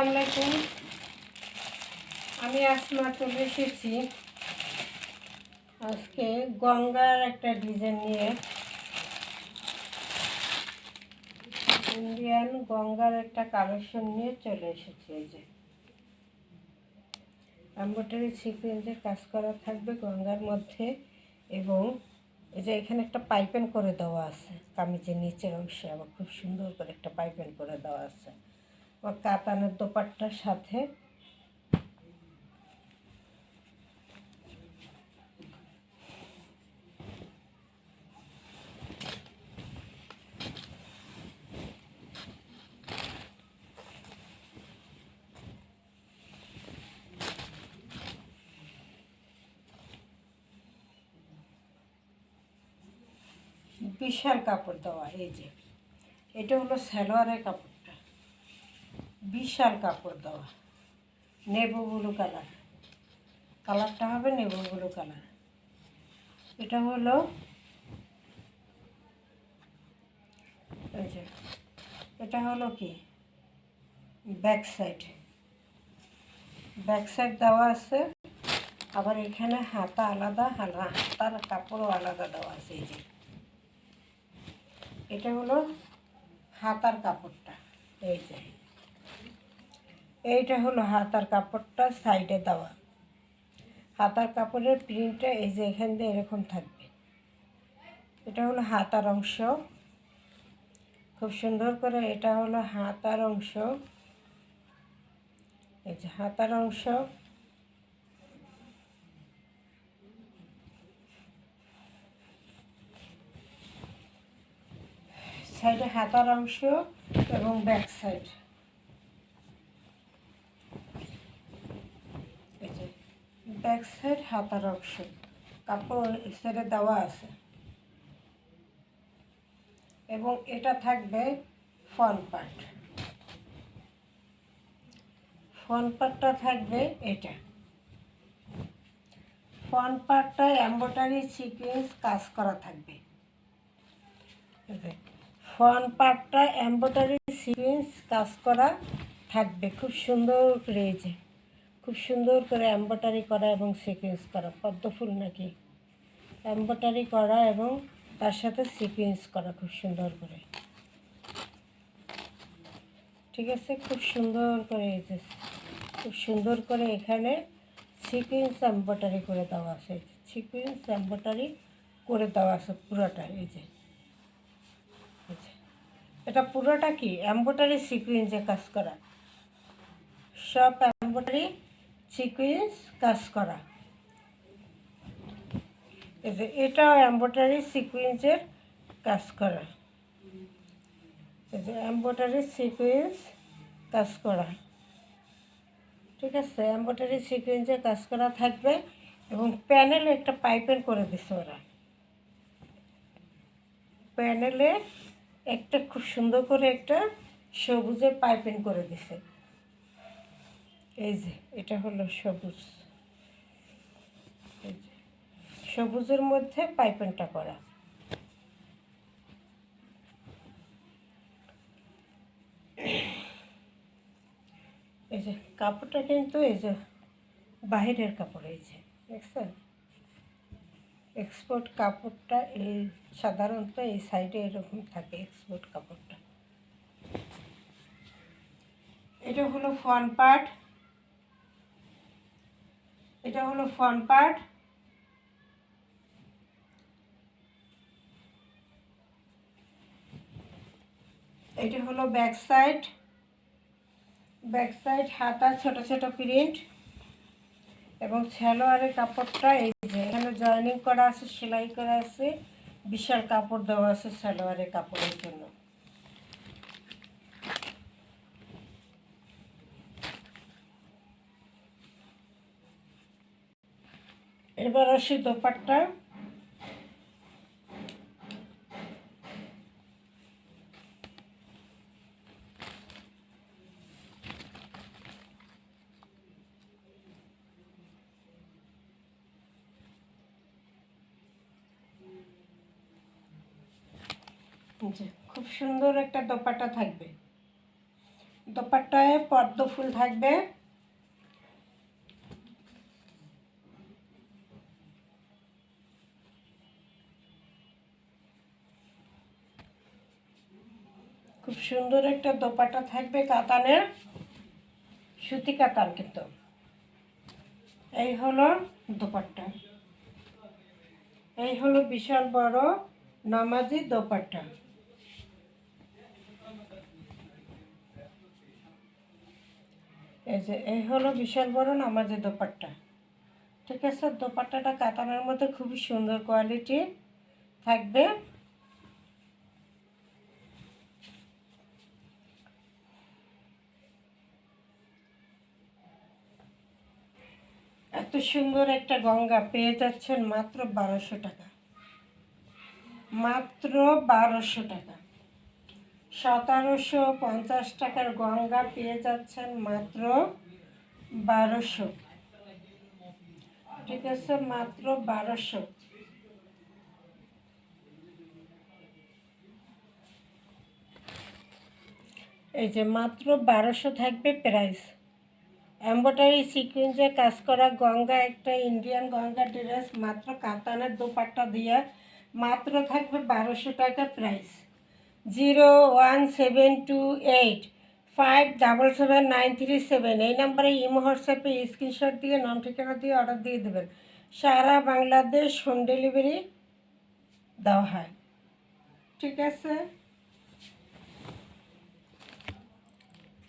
আলাইকুম আমি আসমা চলে এসেছি। আজকে গঙ্গার একটা ডিজাইন নিয়ে। ইন্ডিয়ান গঙ্গার একটা কালেকশন নিয়ে চলে এসেছি এই যে। এম্ব্রয়ডারি সিকুয়েন্সের কাজ করা থাকবে গঙ্গার মধ্যে এবং এই যে এখানে একটা পাইপেন করে দেওয়া আছে। কামিজের নিচের অংশে আবার খুব সুন্দর করে একটা পাইপেন করে দেওয়া আছে। কাতানের দোপাট্টার সাথে। বিশাল কাপড় দেওয়া এই যে। এটা হলো সালোয়ারের কাপড়টা বিশাল কাপড় দেওয়া। নেবু ব্লু কালার। কালারটা হবে নেবু ব্লু কালার। এটা হলো এটা হলো কি? Back side. ব্যাক সাইড দেওয়া আছে। আবার এখানে হাতা আলাদা হাতার কাপড়ও আলাদা দেওয়া আছে এই যে। এটা হলো হাতার কাপড়টা। এইটা হলো হাতার কাপড়টা সাইডে দেওয়া। হাতার কাপড়ের প্রিন্টটা এই যে এখান দিয়ে এরকম থাকবে। এটা হলো হাতার অংশ। খুব সুন্দর করে এটা হলো হাতার অংশ। এই যে হাতার অংশ। সাইডে হাতার অংশ এবং ব্যাক সাইড এই যে ব্যাক সাইড হাতার অংশ। কাপড় সাইডে দেওয়া আছে। এবং এটা থাকবে ফ্রন্ট পার্ট। ফ্রন্ট পার্টটা থাকবে এটা। ফ্রন্ট পার্টটা এম্ব্রয়ডারি সিকোয়েন্স কাজ করা থাকবে। ফ্রন্ট পার্টটা এম্ব্রয়ডারি সিকোয়েন্স কাজ করা থাকবে। খুব সুন্দর যে খুব সুন্দর করে এম্ব্রয়ডারি করা এবং সিকোয়েন্স করা, পদ্ম ফুল নাকি? এম্ব্রয়ডারি করা এবং তার সাথে সিকোয়েন্স করা খুব সুন্দর করে। ঠিক আছে? খুব সুন্দর করে এই যে, খুব সুন্দর করে এখানে সিকোয়েন্স এম্ব্রয়ডারি করে দেওয়া আছে। সিকোয়েন্স এম্ব্রয়ডারি করে দেওয়া আছে পুরোটা, এই যে। এটা পুরোটা কি? এম্ব্রয়ডারি সিকুয়েন্সে কাজ করা। সব এম্ব্রয়ডারি সিকুয়েন্স কাজ করা। এটাও এম্ব্রয়ডারি সিকুয়েন্সের কাজ করা। এম্ব্রয়ডারি সিকুয়েন্স কাজ করা। ঠিক আছে, এম্ব্রয়ডারি সিকুয়েন্সে কাজ করা থাকবে এবং প্যানেলে একটা পাইপেন করে দিছে ওরা। প্যানেলে একটা খুব সুন্দর করে একটা সবুজের পাইপিং করে দিছে। এই যে, এটা হলো সবুজ। সবুজের মধ্যে পাইপেনটা করা। এই যে, কাপড়টা কিন্তু এই যে বাহিরের কাপড়, এই যে, দেখছেন? এক্সপোর্ট কাপড়টা এই সাধারণত এই সাইডে এরকম থাকে এক্সপোর্ট কাপড়টা। এটা হলো ফ্রন্ট পার্ট এটা হলো ফ্রন্ট পার্ট এটা হলো ব্যাক সাইড ব্যাক সাইড হাতা, ছোট ছোট প্রিন্ট এবং সালোয়ারের কাপড়টা এই যে এখানে জয়েনিং করা আছে, সেলাই করা আছে, বিশাল কাপড় দেওয়া আছে সালোয়ারের কাপড়ের জন্য। এবার আসি দোপাট্টা। খুব সুন্দর একটা দোপাট্টা থাকবে। দোপাট্টায় পদ্ম ফুল থাকবে। খুব সুন্দর একটা দোপাট্টা থাকবে কাতানের, সুতি কাতান কিন্তু। এই হলো দোপাট্টা। এই হলো বিশাল বড় নামাজি দোপাট্টা। এই যে, এই হলো বিশাল বড় নামাজি দোপাট্টা। ঠিক আছে, দোপাট্টাটা কাতানের মধ্যে খুবই সুন্দর কোয়ালিটি থাকবে। এত সুন্দর একটা গঙ্গা পেয়ে যাচ্ছেন মাত্র বারোশো টাকা। মাত্র বারোশো টাকা। সতেরোশো পঞ্চাশ টাকার গঙ্গা পেয়ে যাচ্ছেন মাত্র বারোশো। ঠিক আছে, মাত্র বারোশো। এই যে মাত্র বারোশো থাকবে প্রাইস। এম্বয়ডারি সিকুয়েন্সে কাজ করা গঙ্গা, একটা ইন্ডিয়ান গঙ্গা ড্রেস, মাত্র কাতানের দোপাট্টা দিয়ে, মাত্র থাকবে বারোশো টাকা price zero one seven two eight, five double seven nine three seven. এই নাম্বারে ইমো, হোয়াটসঅ্যাপে স্ক্রিনশট দিয়ে, নাম, ঠিকানা দিয়ে অর্ডার দিয়ে দেবেন। সারা বাংলাদেশ হোম ডেলিভারি দেওয়া হয়। ঠিক আছে?